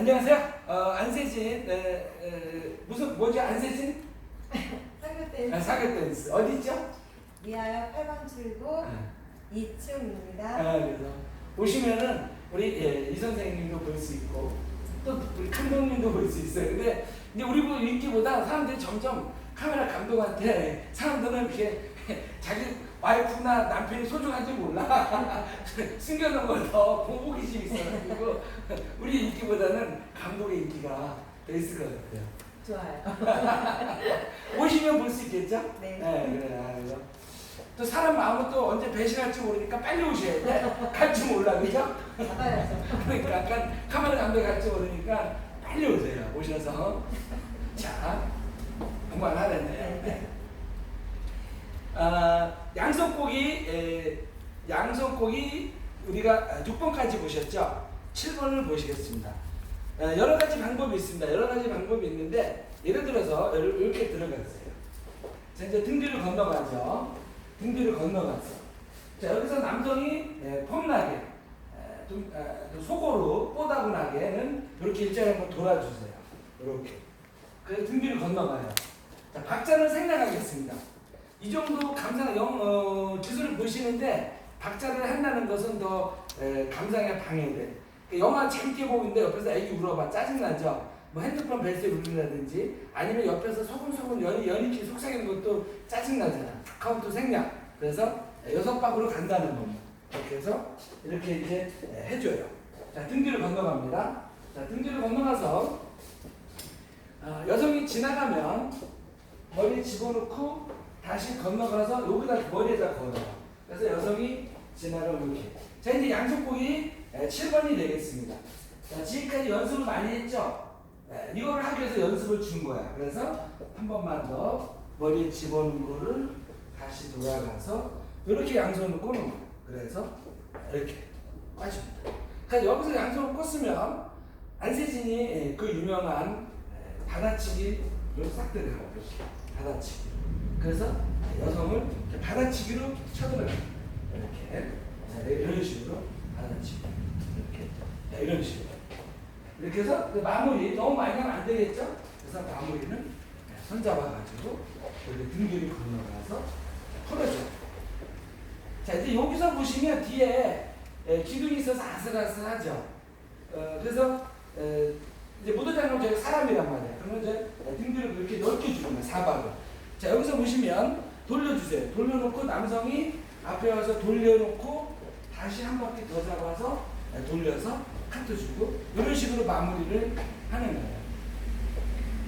안녕하세요. 어, 안세진 에, 에, 무슨 뭐지 안세진 사교대 아, 사교 댄스 어디 있죠? 미아역 8번 출구 아, 2층입니다. 아, 그래서 오시면은 우리 예, 이 선생님도 볼 수 있고 또 우리 감독님도 볼 수 있어요. 근데 이제 우리 보 인기보다 사람들이 점점 카메라 감독한테 사람들은 이렇게 자기 와이프나 남편이 소중한지 몰라 숨겨놓은 걸더 보호기심이 있어가지고 우리 인기보다는 감독의 인기가 더 있을 것 같아요. 좋아요. 오시면 볼 수 있겠죠? 네. 그래. 아, 그래서 또 사람 마음은 또 언제 배신할지 모르니까 빨리 오셔야 돼. 갈지 몰라, 그죠? 잡아야죠. 그러니까 약간 카메라 감독이 갈지 모르니까 빨리 오세요. 오셔서. 자, 그만하랬네. 네. 아, 양손고기, 에, 양손고기 우리가 6번까지 보셨죠? 7번을 보시겠습니다. 어, 여러 가지 방법이 있습니다. 여러 가지 방법이 있는데 예를 들어서 이렇- 이렇게 들어갔어요. 자 이제 등 뒤를 건너가죠. 등 뒤를 건너갔어. 자 여기서 남성이 에, 폼나게 에, 좀, 에, 좀 속으로 뽀다구나게는 이렇게 일자로 한번 돌아주세요. 이렇게. 그래서 등 뒤를 건너가요. 자 박자를 생략하겠습니다. 이 정도 감상 영 어, 기술을 보시는데 박자를 한다는 것은 더 에, 감상에 방해돼. 그 영화 재밌게 보고 있는데 옆에서 애기 울어봐 짜증나죠. 뭐 핸드폰 벨소리 울린다든지 아니면 옆에서 소금소금 연이 연이키 속삭이는 것도 짜증나잖아. 카운트 생략. 그래서 여섯 박으로 간다는 겁니다. 이렇게 해서 이렇게 이제 해줘요. 자, 등 뒤를 건너갑니다. 자, 등 뒤를 건너가서 아, 여성이 지나가면 머리 집어넣고 다시 건너가서 여기다 머리에다 걸어요. 그래서 여성이 지나가면 이렇게. 자, 이제 양손목이 7번이 되겠습니다. 자, 지금까지 연습을 많이 했죠? 네, 이거를 하기 위해서 연습을 준 거야. 그래서 한 번만 더 머리에 집어넣은 거를 다시 돌아가서 이렇게 양손을 꽂는 거야. 그래서 이렇게 빠집니다. 그러니까 여기서 양손을 꽂으면 안세진이 그 유명한 받아치기 싹 들어가요. 받아치기. 그래서 여성을 이렇게 받아치기로 쳐들어가요. 이렇게 자, 이런 식으로 받아치기. 이렇게 자, 이런 식으로. 이렇게 해서 이제 마무리 너무 많이 하면 안 되겠죠? 그래서 마무리는 손 잡아가지고 여기 등 뒤를 건너가서 풀어줘. 자 이제 여기서 보시면 뒤에 에, 기둥이 있어서 아슬아슬하죠. 어, 그래서 에, 이제 무도장은 저희 사람이란 말이에요. 그러면 이제 등 뒤를 이렇게 넓게 주는 거예요. 사박을. 자 여기서 보시면 돌려주세요. 돌려놓고 남성이 앞에 와서 돌려놓고 다시 한 바퀴 더 잡아서 에, 돌려서 카트 주고 이런 식으로 마무리를 하는 거예요.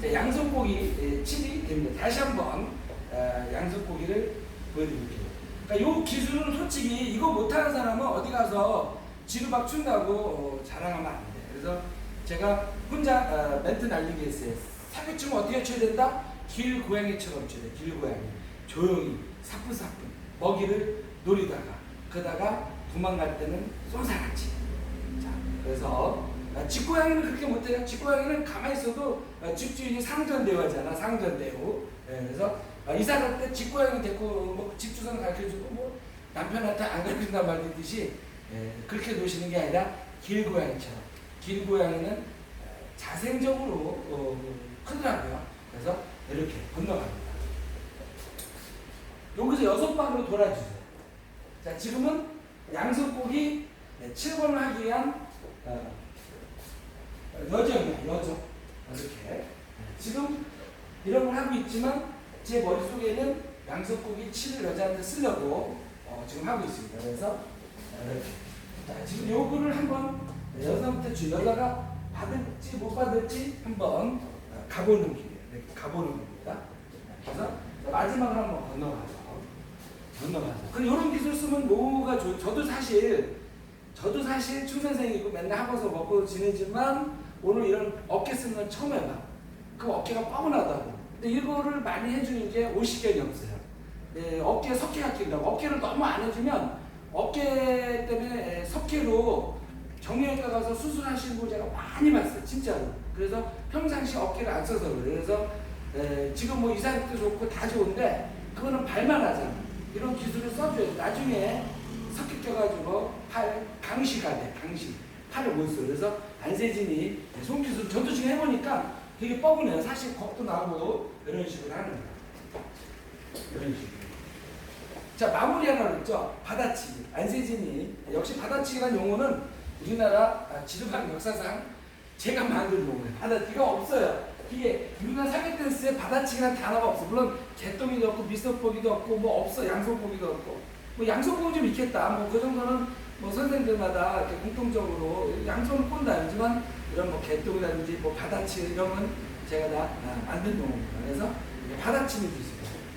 자, 양손고기 7이 됩니다. 다시 한번 어, 양손고기를 보여드릴게요. 그러니까 이 기술은 솔직히 이거 못하는 사람은 어디 가서 지루박 춘다고 어, 자랑하면 안 돼. 그래서 제가 혼자 어, 멘트 날리기 했어요. 사기춤 어떻게 쳐야 된다? 길 고양이처럼 돼. 길 고양이. 조용히 사뿐사뿐 먹이를 노리다가 그러다가 도망갈 때는 쏜사같이 자, 그래서 아, 집고양이는 그렇게 못해요. 집고양이는 가만히 있어도 아, 집주인이 상전대우하잖아. 상전대우. 예, 그래서 아, 이사 갈 때 집고양이 데리고 뭐 집주소 가르쳐주고 뭐 남편한테 안 가르친단 말이듯이 예, 그렇게 놓으시는 게 아니라 길고양이처럼. 길고양이는 아, 자생적으로 어, 크더라고요. 그래서 이렇게 건너갑니다. 여기서 여섯 방으로 돌아주세요. 자, 지금은 양손고기 7번을 하기 위한 어, 여정이야, 여정. 이렇게. 지금 이런 걸 하고 있지만 제 머릿속에는 양손고기 7을 여자한테 쓰려고 어, 지금 하고 있습니다. 그래서 이렇게. 자, 지금 요거를 한번 여자한테 주 여자가 받을지 못 받을지 한번 어, 가보는 길이에요. 이렇게 가보는 겁니다. 그래서 마지막으로 한번 건너가서 건너가서. 그리고 이런 기술 쓰면 뭐가 좋 저도 사실 저도 사실 춤 선생이고 맨날 학원서 먹고 지내지만 오늘 이런 어깨 쓰는 건 처음 해봐. 그 어깨가 뻐근하다고. 근데 이거를 많이 해주는 게 오시견이 없어요. 네, 어깨 석회가 낀다고. 어깨를 너무 안 해주면 어깨 때문에 석회로 정형외과 가서 수술하시는 분 제가 많이 봤어요. 진짜로. 그래서 평상시 어깨를 안 써서. 그래서 에, 지금 뭐 이사력도 좋고 다 좋은데 그거는 발만 하잖아. 이런 기술을 써줘야 돼. 나중에 석회 껴가지고 팔 강시가 돼. 강시. 팔을 못 써. 그래서 안세진이 손기술 저도 지금 해보니까 되게 뻐근해요. 사실 겁도 나고 이런 식으로 하는 거예요. 이런 식으로. 자 마무리 하나 그랬죠. 받아치기. 안세진이 역시 받아치기라는 용어는 우리나라 아, 지도학 역사상 제가 만든 용어예요. 받아치기가 없어요. 이게 우리나라 사계 댄스에 받아치기라는 단어가 없어. 물론 개똥이도 없고 미스터보기도 없고 뭐 없어 양손보기도 없고 뭐 양손보기 좀 있겠다. 뭐 그 정도는 뭐 선생님들마다 이렇게 공통적으로 양손을 꼰다 하지만 이런 뭐 개똥이라든지 뭐 받아치기 이런 건 제가 다 아, 만든 용어입니다. 그래서 받아치기도 있어요.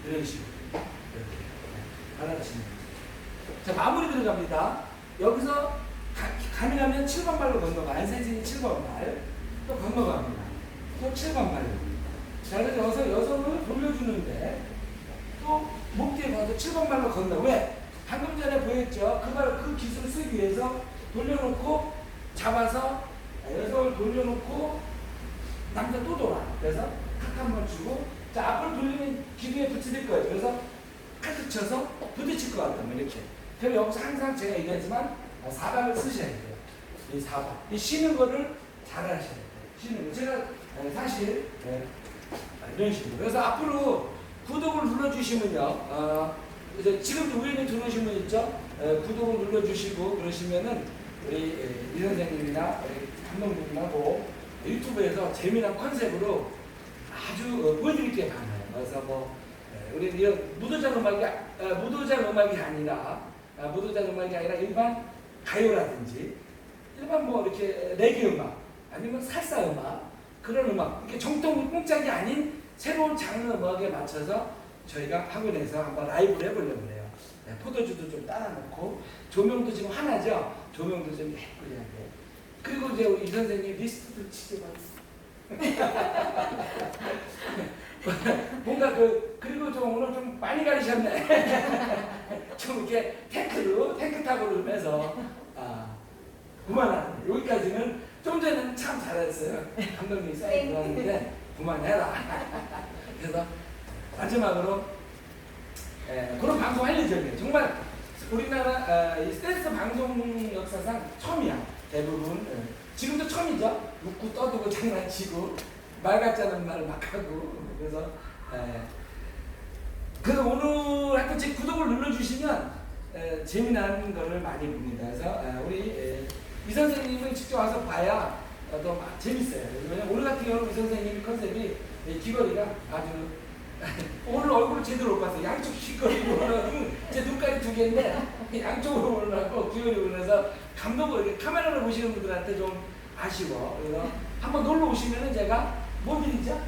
이런 식으로 이렇게 네, 받아치기. 자 마무리 들어갑니다. 여기서 가, 가능하면 7번 발로 건너가. 안세진이 7번 발. 또 건너갑니다. 또 7번 발로. 자, 그래서 여기서 여성을 돌려주는데 또 목 뒤에 가서 7번 발로 건너. 왜? 방금 전에 보였죠? 그 발, 그 기술을 쓰기 위해서 돌려놓고 잡아서 여성을 돌려놓고 남자 또 돌아. 그래서 탁한번 주고 자, 앞으로 돌리면 기둥에 부딪힐 거예요. 그래서 카트 쳐서 부딪힐 것 같다면 이렇게. 그럼 여기서 항상 제가 얘기하지만 아, 사각을 쓰셔야 돼요. 이 사각. 이 쉬는 거를 잘 하셔야 돼요. 거. 제가 에, 사실 에, 아, 이런 식으로. 그래서 앞으로 구독을 눌러주시면요. 어, 이제 지금 우연히 들어오신 분 있죠? 에, 구독을 눌러주시고 그러시면은 우리 에, 이 선생님이나 우리 감독님하고 유튜브에서 재미난 컨셉으로 아주 어, 보여드릴 게 많아요. 그래서 뭐 에, 우리 이런 무도장 음악이 아- 어, 무도장 음악이 아니라 아, 무도장 음악이 아니라 일반 가요라든지 일반 뭐 이렇게 레게 음악 아니면 살사 음악 그런 음악 이렇게 정통 꽁짝이 아닌 새로운 장르 음악에 맞춰서 저희가 학원에서 한번 라이브를 해보려고 해요. 네, 포도주도 좀 따라 놓고 조명도 지금 하나죠. 조명도 좀 예쁘게 하게. 그리고 이제 이 선생님 리스트도 치지 뭔가 그 그리고 좀 오늘 좀 많이 가르쳤네. 좀 이렇게 탱크로 탱크 타고 그러면서 아 그만하네. 여기까지는 좀 전에는 참 잘했어요. 감독님이 사인 들어왔는데 그만해라. 그래서 마지막으로 에, 그런 방송 할 예정이에요. 정말 우리나라 어, 이 스탠스 방송 역사상 처음이야. 대부분 예. 지금도 처음이죠. 웃고 떠들고 장난치고 말 같지 않은 말을 막 하고 그래서 에, 그래서 오늘 하여튼 제 구독을 눌러주시면 에, 재미난 거를 많이 봅니다. 그래서 에, 우리 에, 이 선생님은 직접 와서 봐야 어, 더막 재밌어요. 왜냐면 오늘 같은 경우는 이 선생님 컨셉이 이 귀걸이가 아주 오늘 얼굴 제대로 못 봤어요. 양쪽 귀걸이로 올라가고 제 눈깔이 두 개인데 양쪽으로 올라가고 귀걸이 올라서 감독을 카메라를 보시는 분들한테 좀 아쉬워. 그래서 한번 놀러 오시면은 제가 뭐 드리죠?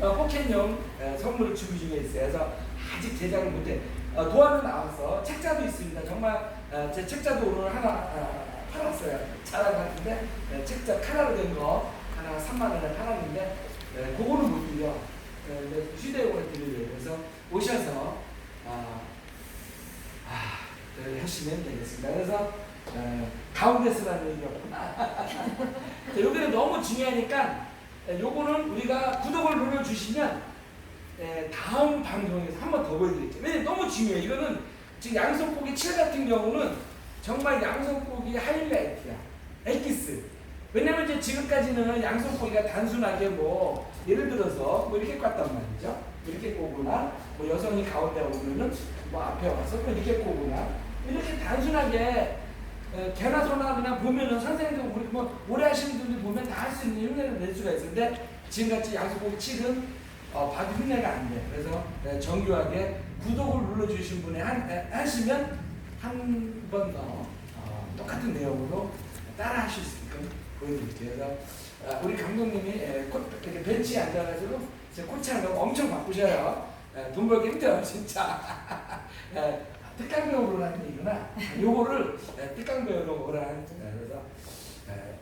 어, 포켓용 에, 선물을 준비 중에 있어요. 그래서 아직 제작을 못해. 어, 도안은 나와서 책자도 있습니다. 정말 어, 제 책자도 오늘 하나 어, 팔았어요. 자랑 같은데 네, 책자 카라로 된 거 하나 3만 원에 팔았는데 네, 그거는 못 드려. 네, 휴대용으로 드리려고 그래서 오셔서 아, 아, 네, 하시면 되겠습니다. 그래서 어, 가운데 쓰라는 얘기였구나. 자, 여기는 너무 중요하니까 에, 요거는 우리가 구독을 눌러주시면 에, 다음 방송에서 한 번 더 보여드릴게요. 왜냐면 너무 중요해요. 이거는 지금 양손고기 7 같은 경우는 정말 양손고기 하이라이트야. 엑기스. 왜냐면 이제 지금까지는 양손고기가 단순하게 뭐 예를 들어서 뭐 이렇게 꿨단 말이죠. 이렇게 꼬거나 뭐 여성이 가운데 오면은 뭐 앞에 와서 또 이렇게 꼬거나 이렇게 단순하게 에, 개나 소나 그냥 보면은 선생님들 우리 뭐 오래 하시는 분들 보면 다 할 수 있는 흉내를 낼 수가 있는데 지금같이 양손고기 7은 어, 봐도 흉내가 안 돼. 그래서 에, 정교하게 구독을 눌러주신 분이 하시면 한 번더 어, 똑같은 내용으로 따라 하실 수 있게끔 보여드릴게요. 그래서 아, 우리 감독님이 에, 코, 이렇게 벤치에 앉아가지고 제 코치하는 거 엄청 바쁘셔요. 에, 돈 벌기 힘들어요, 진짜. 에, 특강 배우로 하는 얘기구나. 요거를 에, 특강 배우로 오라는 에, 그래서 에,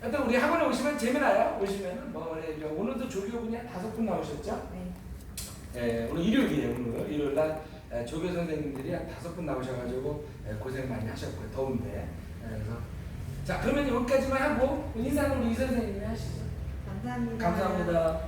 하여튼 우리 학원에 오시면 재미나요. 오시면 뭐 오늘도 조교 분이 한 다섯 분 나오셨죠? 네. 예, 오늘 일요일이에요. 오늘 일요일 날 에, 조교 선생님들이 한 다섯 분 나오셔가지고 에, 고생 많이 하셨고요. 더운데. 에, 그래서 자 그러면 여기까지만 하고 인사는 우리 이 선생님이 하시죠. 감사합니다. 감사합니다.